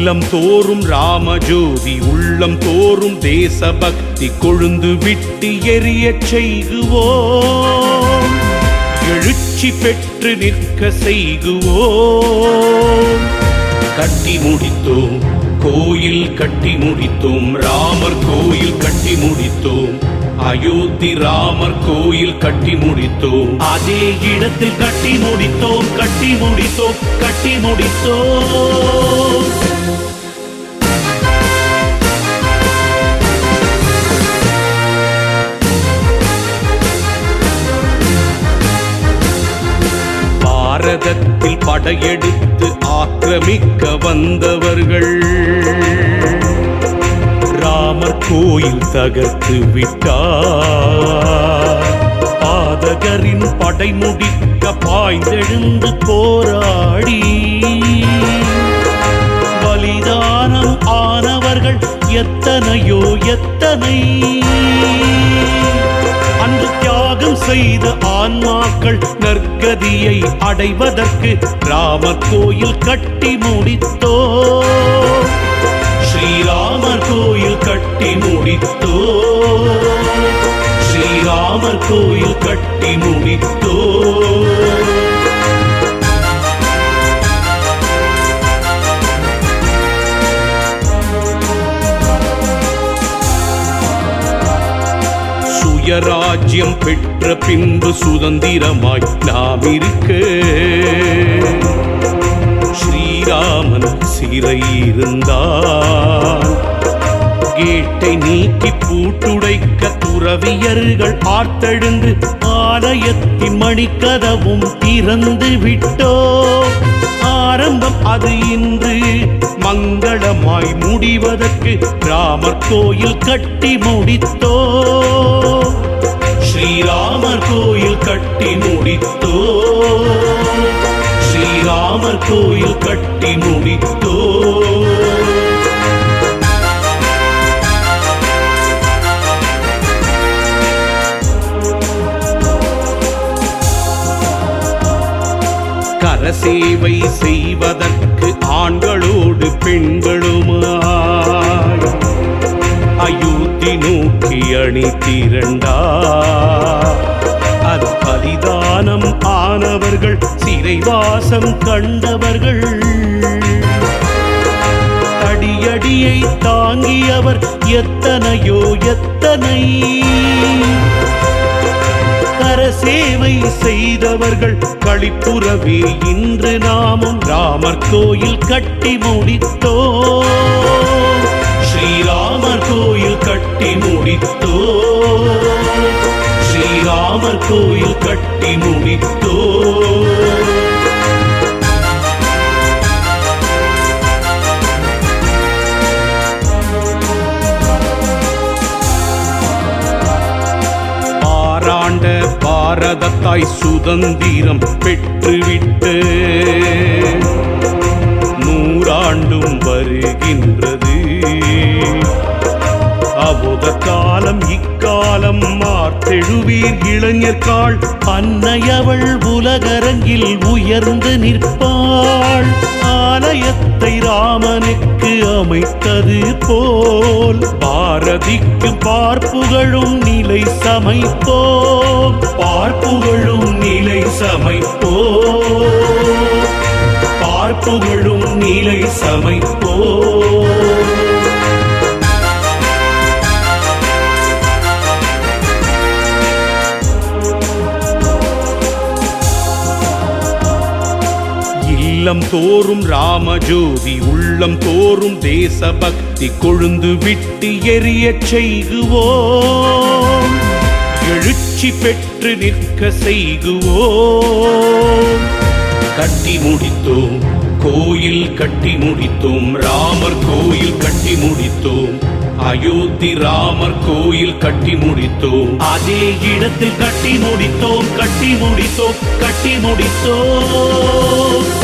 இல்லம் தோறும் ராமஜோதி உள்ளம் தோறும் தேசபக்தி கொழுந்து விட்டு எரிய செய்குவோம். எழுச்சி பெற்று நிற்க செய்குவோம். கட்டி முடித்தோம் கோயில் கட்டி முடித்தோம் ராமர் கோயில் கட்டி முடித்தோம் அயோத்தி ராமர் கோயில் கட்டி முடித்தோம். அதே இடத்தில் கட்டி முடித்தோம் கட்டி முடித்தோம் கட்டி முடித்தோம். பாரதத்தில் படையெடுத்து ஆக்கிரமிக்க வந்தவர்கள். ராமர் கோயில் தகர்த்து விட்டார். பாதகரின் படை முடிக்க பாய்ந்தெழுந்து போராடி. பலிதானம் ஆனவர்கள் எத்தனையோ எத்தனை? தியாகம் செய்த ஆன்மாக்கள் நற்கதியை அடைவதற்கு ராமர் கோயில் கட்டி முடித்தோ. ஸ்ரீராமர் கோயில் கட்டி முடித்தோ. ஸ்ரீராமர் கோயில் கட்டி முடித்தோ. ராஜ்யம் பெற்ற பின்பு சுதந்திரமாய் நாம் இருக்க ஸ்ரீராமன் சிறை இருந்தார் கேட்டை நீக்கி பூட்டுடைக்க துறவியர்கள் ஆர்த்தெழுந்து ஆலயத்தின் மணிக்கதவும் திறந்து விட்டோ ஆரம்பம் அது இன்று மங்களமாய் முடிவதற்கு ராமர் கோயில் கட்டி முடித்தோ. ஸ்ரீராமர் கோயில் கட்டி முடித்தோ. ஸ்ரீராமர் கோயில் கட்டி முடித்தோ. கரசேவை செய்வதற்கு ஆண்களோடு பெண்களுமா? அயோத்தி நோக்கி அணி திரண்டார் அது பலிதானம் ஆனவர்கள் சிறைவாசம் கண்டவர்கள். அடியடியை தாங்கியவர் எத்தனையோ எத்தனை. கரசேவை செய்தவர்கள் களிப்புறவே இன்று நாமும் ராமர் கோயில் கட்டி முடித்தோ ஸ்ரீராமர் கோயில் கட்டி முடித்தோ. ஸ்ரீராமர் கோயில் கட்டி முடித்தோ. பாராண்ட பாரதத்தாய் சுதந்திரம் பெற்றுவிட்டு செழுவீர் இளைஞர்காள் அன்னையவள் உலகரங்கில் உயர்ந்து நிற்பாள். ஆலயத்தை ராமனுக்கு அமைத்தது போல் பாரதிக்கு பார்ப்புகளும் நிலை சமைப்போம் பார்ப்புகளும் நிலை சமைப்போம் பார்ப்புகளும் நிலை சமைப்போம் உள்ளம் தோறும் ராமஜோதி உள்ளம் தோறும் தேசபக்தி கொழுந்து விட்டு எரிய செய்குவோம் எழுச்சி பெற்று நிற்க செய்குவோம் கட்டி முடித்தோம் கோயில் கட்டி முடித்தோம் ராமர் கோயில் கட்டி முடித்தோம் அயோத்தி ராமர் கோயில் கட்டி முடித்தோம். அதே இடத்தில் கட்டி முடித்தோம் கட்டி முடித்தோம் கட்டி முடித்தோம்.